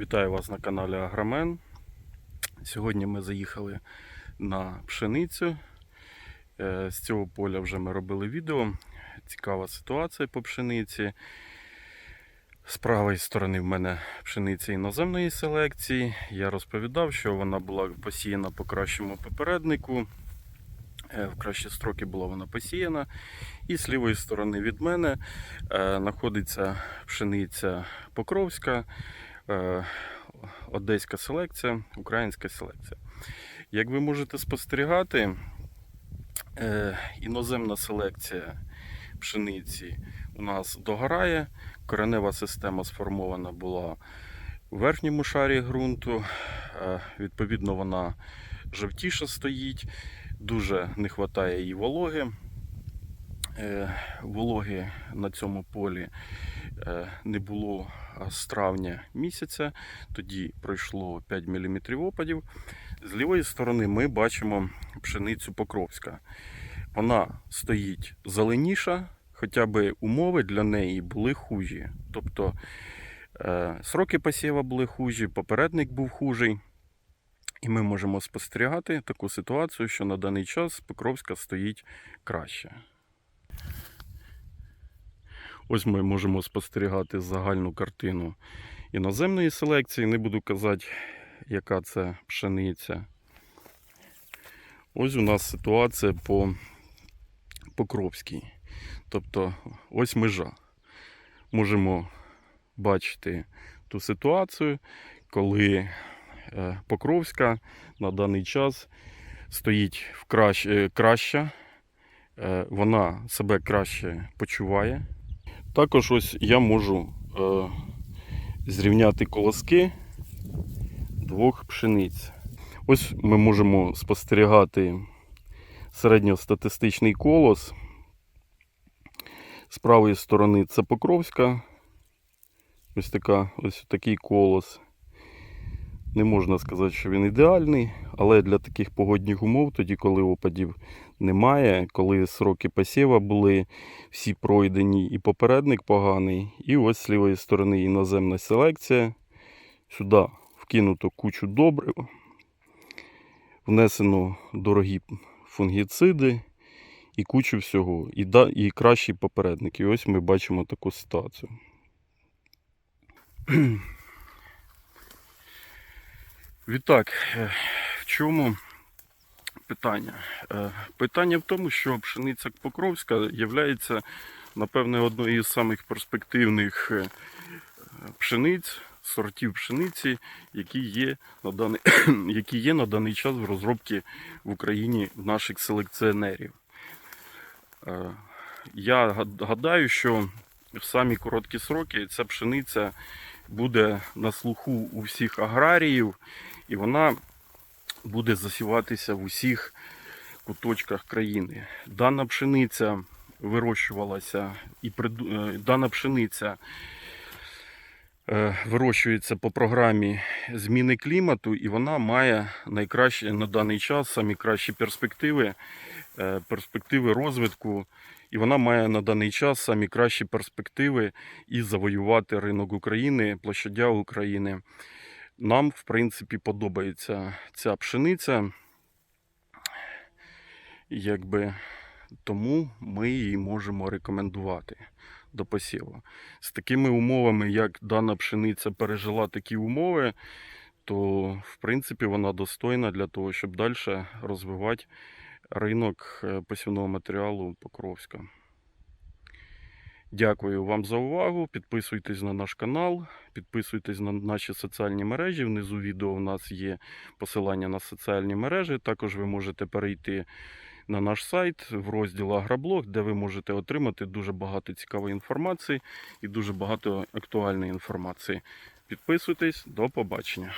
Вітаю вас на каналі Агромен. Сьогодні ми заїхали на пшеницю. Е, З цього поля вже ми робили відео. Цікава ситуація по пшениці. З правої сторони в мене пшениця іноземної селекції. Я розповідав, що вона була посіяна по кращому попереднику. Е, В кращі строки була вона посіяна. І з лівої сторони від мене е, знаходиться пшениця Покровська. Е, Одеська селекція, українська селекція. Як ви можете спостерігати, е, іноземна селекція пшениці у нас догорає. Коренева система сформована була у верхньому шарі ґрунту. Е, Відповідно, вона жовтіша стоїть, дуже не вистачає їй вологи. Вологи на цьому полі не було з травня місяця, тоді пройшло 5 мм опадів. З лівої сторони ми бачимо пшеницю Покровська. Вона стоїть зеленіша, хоча б умови для неї були хужі. Тобто е, сроки посіва були хужі, попередник був хужий. І ми можемо спостерігати таку ситуацію, що на даний час Покровська стоїть краще. Ось ми можемо спостерігати загальну картину іноземної селекції. Не буду казати, яка це пшениця. Ось у нас ситуація по Покровській. Тобто ось межа. Можемо бачити ту ситуацію, коли е, Покровська на даний час стоїть в кращ... е, краща, е, вона себе краще почуває. Також ось я можу е, зрівняти колоски двох пшениць. Ось ми можемо спостерігати середньостатистичний колос. З правої сторони це Покровська. Ось, така, ось такий колос. Не можна сказати, що він ідеальний, але для таких погодних умов, тоді, коли опадів немає, коли сроки посіва були всі пройдені і попередник поганий, і ось з лівої сторони іноземна селекція. Сюди вкинуто кучу добрив, внесено дорогі фунгіциди і кучу всього. І, да, і кращий попередник. І ось ми бачимо таку ситуацію. Відтак, е, чому питання? Е, Питання в тому, що пшениця Покровська є, напевне, одною із самих перспективних е, пшениць, сортів пшениці, які є на даний, які є на даний час в розробці в Україні наших селекціонерів. Е, Я гадаю, що в самі короткі сроки ця пшениця буде на слуху у всіх аграріїв, і вона буде засіватися в усіх куточках країни. Дана пшениця вирощувалася і е, дана пшениця е, вирощується по програмі зміни клімату, і вона має найкращі на даний час самі кращі перспективи, е, перспективи розвитку. І вона має на даний час самі кращі перспективи і завоювати ринок України, площадя України. Нам, в принципі, подобається ця пшениця. Якби тому ми її можемо рекомендувати до посіву. З такими умовами, як дана пшениця пережила такі умови, то в принципі вона достойна для того, щоб далі розвивати ринок е, посівного матеріалу Покровська. Дякую вам за увагу. Підписуйтесь на наш канал, підписуйтесь на наші соціальні мережі. Внизу відео у нас є посилання на соціальні мережі. Також ви можете перейти на наш сайт в розділ Агроблог, де ви можете отримати дуже багато цікавої інформації і дуже багато актуальної інформації. Підписуйтесь, до побачення.